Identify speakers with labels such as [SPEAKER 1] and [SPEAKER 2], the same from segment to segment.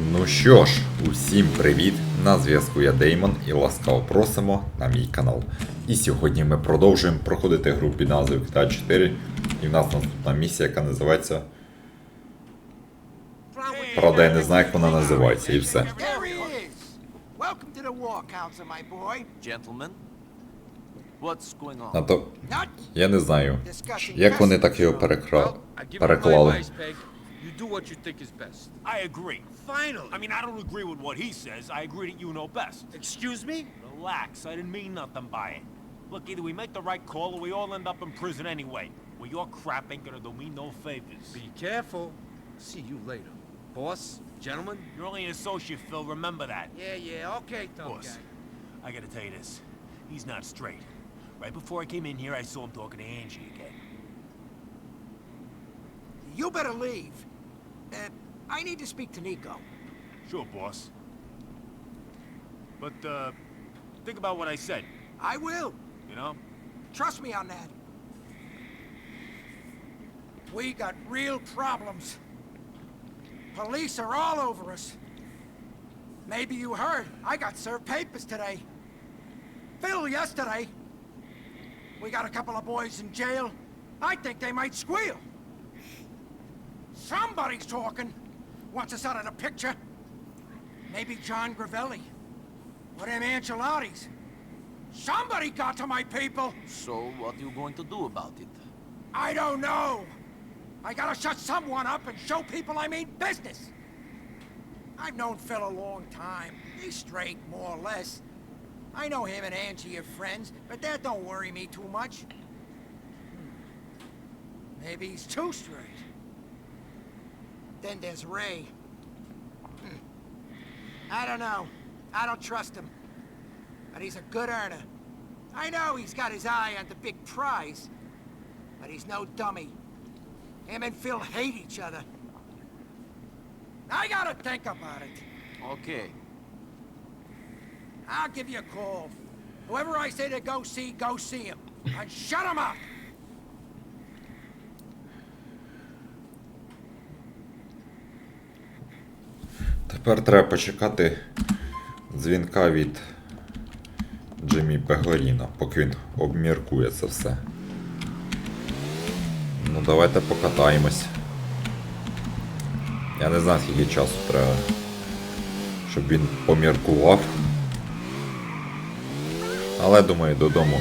[SPEAKER 1] Ну що ж, усім привіт! На зв'язку я Деймон і ласкаво просимо на мій канал. І сьогодні ми продовжуємо проходити гру під назвою GTA 4. І в нас наступна місія, яка називається. Правда, я не знаю, як вона називається, і все.
[SPEAKER 2] There he is. Welcome to the war council, my boy.
[SPEAKER 3] Gentlemen, what's going on?
[SPEAKER 1] А то я не знаю, як вони так його переклали.
[SPEAKER 4] You do what you think is best.
[SPEAKER 5] I agree.
[SPEAKER 4] Finally.
[SPEAKER 5] I mean, I don't agree with what he says. I agree that you know best.
[SPEAKER 4] Excuse me?
[SPEAKER 5] Relax. I didn't mean nothing by it. Look, either we make the right call or we all end up in prison anyway. Well, your crap ain't gonna do me no favors.
[SPEAKER 4] Be careful. See you later. Boss, gentlemen.
[SPEAKER 5] You're only an associate, Phil. Remember that.
[SPEAKER 4] Yeah, yeah, okay,
[SPEAKER 5] Boss,
[SPEAKER 4] guy.
[SPEAKER 5] I gotta tell you this. He's not straight. Right before I came in here, I saw him talking to Angie again.
[SPEAKER 2] You better leave. Uh, I need to speak to Nico.
[SPEAKER 5] Sure, boss. But, uh, think about what I said,
[SPEAKER 2] I will.
[SPEAKER 5] you know?
[SPEAKER 2] Trust me on that. We got real problems. Police are all over us. Maybe you heard, I got served papers today. Phil yesterday. We got a couple of boys in jail. I think they might squeal. Somebody's talking. Wants us out of the picture. Maybe John Gravelli. Or them Angelottis. Somebody got to my people.
[SPEAKER 3] So, what are you going to do about it?
[SPEAKER 2] I don't know. I gotta shut someone up and show people I mean business. I've known Phil a long time. He's straight, more or less. I know him and Angie are friends, but that don't worry me too much. Hmm. Maybe he's too straight. Then there's Ray. Hmm. I don't know. I don't trust him. But he's a good earner. I know he's got his eye on the big prize. But he's no dummy. Him and Phil hate each other. I gotta think about it.
[SPEAKER 3] Okay.
[SPEAKER 2] I'll give you a call. Whoever I say to go see, go see him. And shut him up!
[SPEAKER 1] Тепер треба почекати дзвінка від Джиммі Пегоріна, поки він обміркує це все. Ну, давайте покатаємось. Я не знаю, скільки часу треба, щоб він поміркував. Але думаю, додому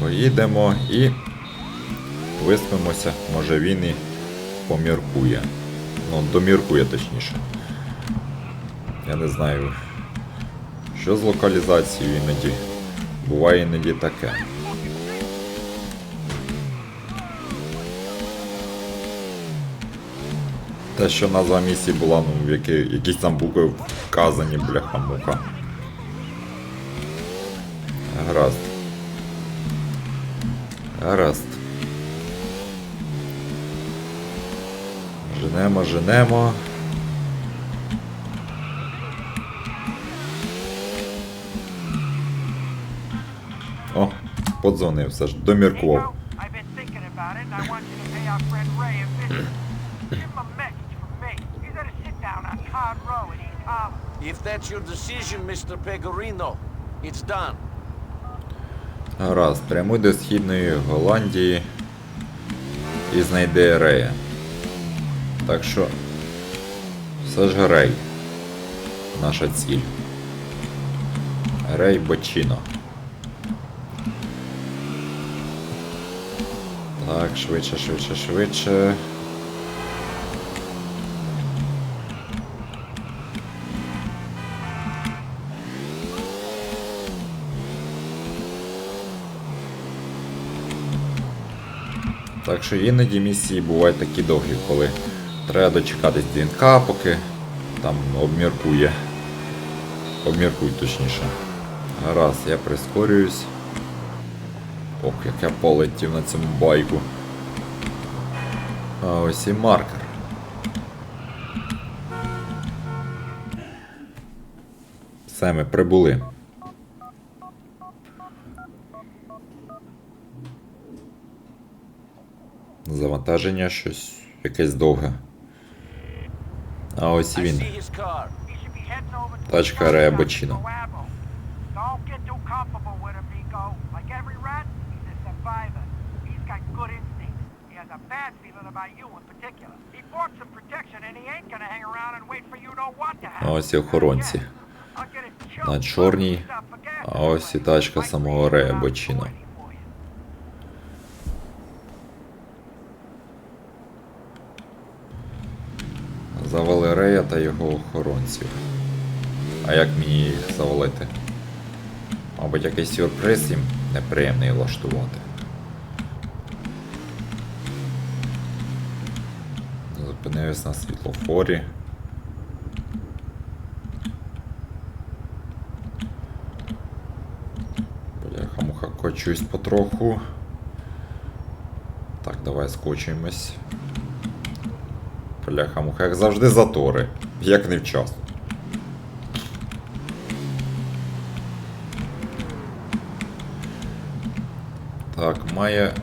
[SPEAKER 1] поїдемо і виспимося. Може він і поміркує. Ну, доміркує точніше. Я не знаю. Що з локалізацією іноді? Буває іноді таке. Те, що назва місії була, ну, в які, якісь там букви вказані, бляха-муха. Гаразд. Гаразд. Женемо, женемо.
[SPEAKER 6] Todd Row in East Harlem.
[SPEAKER 3] If that's your decision, Mr. Pegorino, it's done.
[SPEAKER 1] Гаразд, прямуй до східної Голландії і знайди Рея. Так що. Все ж Рей. Наша ціль. Рей Бочино. Так, швидше, швидше, швидше. Так що іноді місії бувають такі довгі, коли треба дочекатись дзвінка, поки там обміркує. Обміркують точніше. Гаразд, я прискорююсь. Ох, як я полетів на цьому байку. А ось і маркер. Все, ми прибули. Завантаження щось якесь довге. А ось і він.
[SPEAKER 3] see his
[SPEAKER 6] a bad feeling about you in particular. He bought some protection and he ain't gonna hang around and wait for you know what to happen.
[SPEAKER 1] Ось і охоронці. На чорній, а ось і тачка самого Рея
[SPEAKER 6] around
[SPEAKER 1] Бочино.
[SPEAKER 6] 20 for you.
[SPEAKER 1] Завали Рея та його охоронців. А як мені їх завалити? Мабуть, якийсь сюрприз їм неприємний влаштувати. Зупинився на світлофорі. Бляха-муха кочусь потроху. Так, давай скочуємось. Бляха-муха, як завжди затори. Як невчасно. Так, має.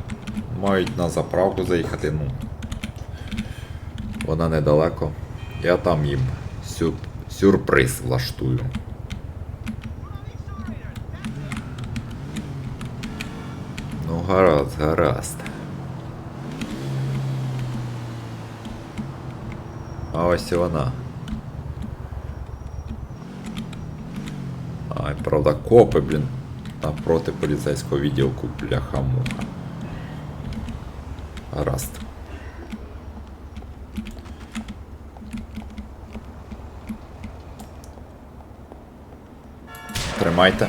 [SPEAKER 1] Мають на заправку заїхати, ну. Вона недалеко. Я там їм сюр... сюрприз влаштую. Ну, гаразд, гаразд. А ось і вона. Ай, правда, копи, блін, напроти поліцейського відділку бляха-муха. Гаразд. Тримайте.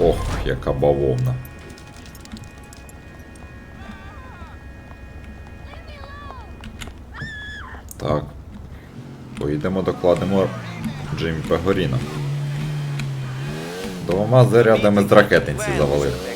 [SPEAKER 1] Ох, яка бавовна. Так. Поїдемо докладемо Джиммі Пегоріна. Двома зарядами з ракетниці завалив.